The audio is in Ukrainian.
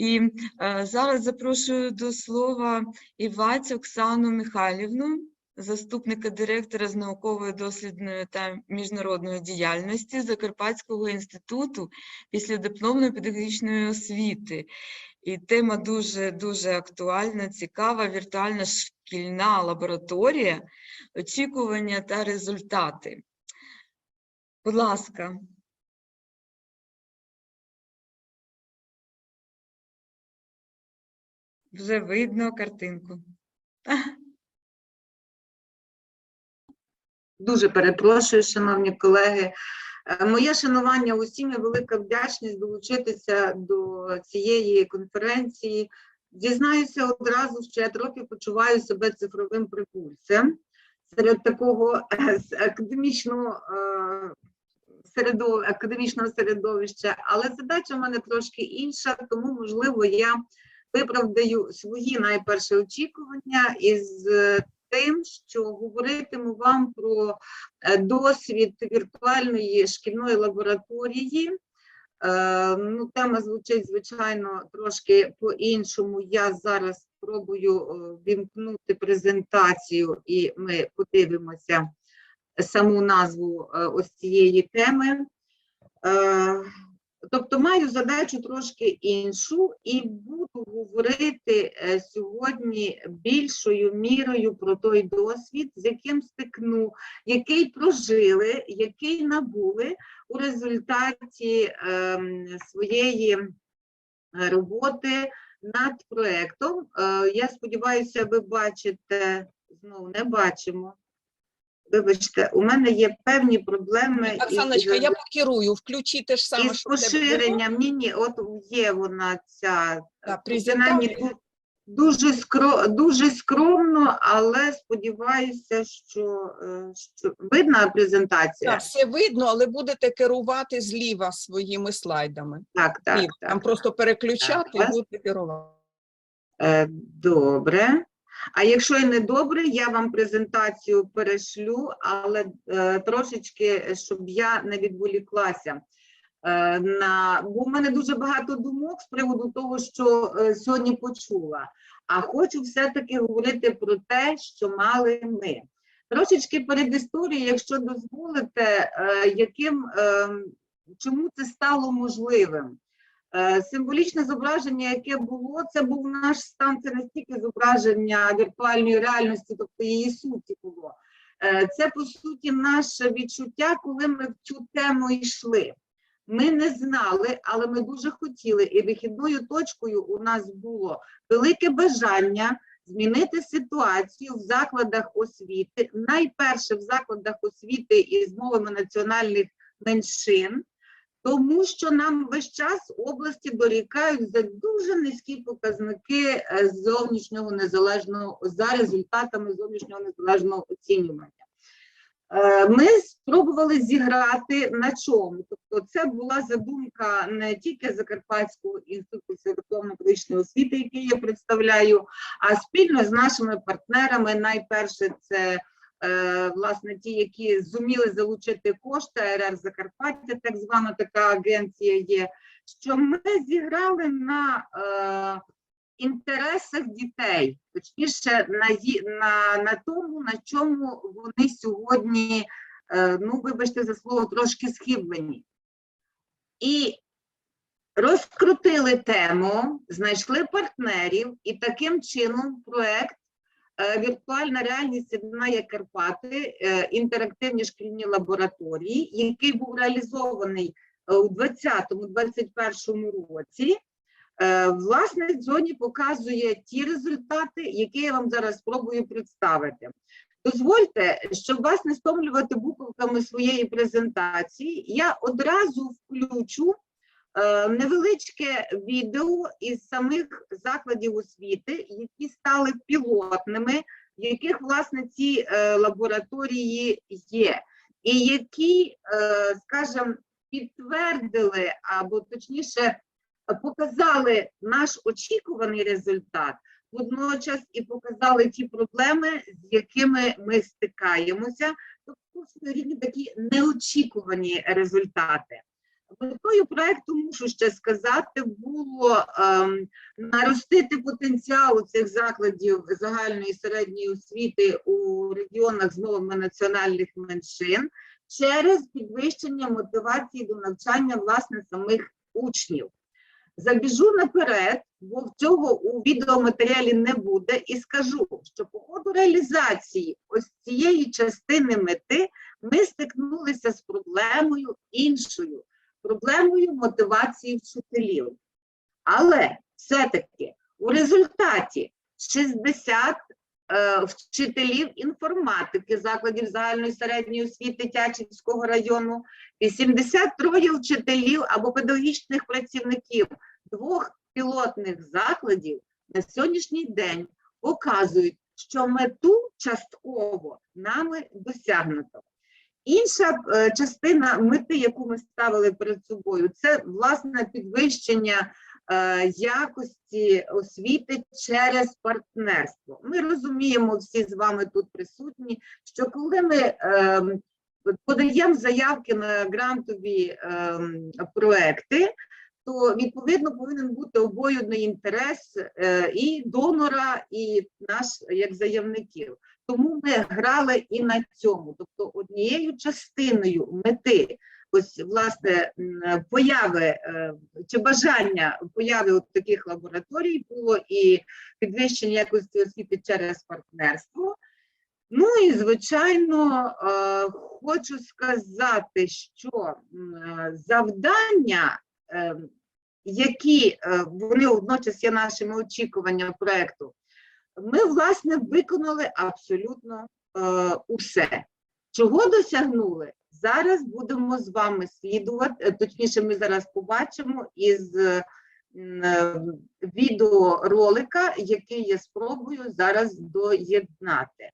І е, зараз запрошую до слова Іваць Оксану Михайлівну, заступника директора з наукової дослідної та міжнародної діяльності Закарпатського інституту післядипломної педагогічної освіти. І тема дуже дуже актуальна, цікава. Віртуальна шкільна лабораторія, очікування та результати. Будь ласка. Вже видно картинку. Дуже перепрошую, шановні колеги. Е, Моє шанування усім і велика вдячність долучитися до цієї конференції. Дізнаюся одразу, що я трохи почуваю себе цифровим прибульцем серед такого е, академічного, е, середов... академічного середовища, але задача в мене трошки інша, тому, можливо, я виправдаю свої найперші очікування із е, тим, що говоритиму вам про е, досвід віртуальної шкільної лабораторії. Е, Ну, тема звучить, звичайно, трошки по-іншому. Я зараз спробую вімкнути презентацію, і ми подивимося саму назву ось цієї теми. Тобто маю задачу трошки іншу і буду говорити е, сьогодні більшою мірою про той досвід, з яким стикну, який прожили, який набули у результаті ем, своєї е, роботи над проектом. Е, Я сподіваюся, ви бачите, знову не бачимо. Вибачте, у мене є певні проблеми із- Оксаночка, я покерую, включи те ж саме, із поширенням. Ні, ні, от є вона ця Так, е, принаймні, презентація. дуже скро, дуже скромно, але сподіваюся, що, е, що видна презентація. Так, все видно, але будете керувати зліва своїми слайдами. Так, так, Зліва. Там так. просто переключати Так, і будете керувати. Е, Добре. А якщо і не добре, я вам презентацію перешлю, але е, трошечки, щоб я не відволіклася. Е, на, бо в мене дуже багато думок з приводу того, що е, сьогодні почула. А хочу все-таки говорити про те, що мали ми. Трошечки перед історією, якщо дозволите, е, яким, е, чому це стало можливим. Е, Символічне зображення, яке було, це був наш стан, це не стільки зображення віртуальної реальності, тобто її суті було. Е, Це, по суті, наше відчуття, коли ми в цю тему йшли. Ми не знали, але ми дуже хотіли. І вихідною точкою у нас було велике бажання змінити ситуацію в закладах освіти, найперше в закладах освіти із мовами національних меншин, тому що нам весь час області дорікають за дуже низькі показники е, зовнішнього незалежного за результатами зовнішнього незалежного оцінювання. Е, Ми спробували зіграти на чому. Тобто, це була задумка не тільки Закарпатського інституту світовно-медичної освіти, який я представляю, а спільно з нашими партнерами. Найперше, це власне ті, які зуміли залучити кошти РР Закарпаття, так звана така агенція є. Що ми зіграли на е, інтересах дітей, точніше, на, на, на тому, на чому вони сьогодні, е, ну, вибачте за слово, трошки схиблені. І розкрутили тему, знайшли партнерів, і таким чином проект е, Віртуальна реальність єднає Карпати, е, інтерактивні шкільні лабораторії, який був реалізований е, у 2020-2021 році. Е, Власне, сьогодні показує ті результати, які я вам зараз спробую представити. Дозвольте, щоб вас не стомлювати буковками своєї презентації, я одразу включу е, невеличке відео із самих закладів освіти, які стали пілотними, в яких власне ці е, лабораторії є, і які, е, скажімо, підтвердили або точніше показали наш очікуваний результат, водночас і показали ті проблеми, з якими ми стикаємося, тобто своєрідні такі неочікувані результати. Метою проекту мушу ще сказати було ем, наростити потенціал цих закладів загальної середньої освіти у регіонах з мовами національних меншин через підвищення мотивації до навчання власне самих учнів. Забіжу наперед, бо цього у відеоматеріалі не буде, і скажу, що по ходу реалізації ось цієї частини мети ми стикнулися з проблемою іншою, проблемою мотивації вчителів. Але все-таки у результаті 60 е, вчителів інформатики закладів загальної середньої освіти Тячівського району, 83 вчителів або педагогічних працівників двох пілотних закладів на сьогоднішній день показують, що мету частково нами досягнуто. Інша е, частина мети, яку ми ставили перед собою, це власне підвищення е, якості освіти через партнерство. Ми розуміємо всі з вами тут присутні, що коли ми ем, подаємо заявки на грантові ем, проекти, то відповідно повинен бути обоюдний інтерес е, і донора, і наш як заявників. Тому ми грали і на цьому, тобто однією частиною мети, ось власне появи е, чи бажання появи от таких лабораторій було і підвищення якості освіти через партнерство. Ну і звичайно, е, хочу сказати, що завдання, які е, вони водночас є нашими очікуваннями проекту, ми власне виконали абсолютно е, усе. Чого досягнули? Зараз будемо з вами слідувати, е, точніше, ми зараз побачимо із відеоролика, який я спробую зараз доєднати.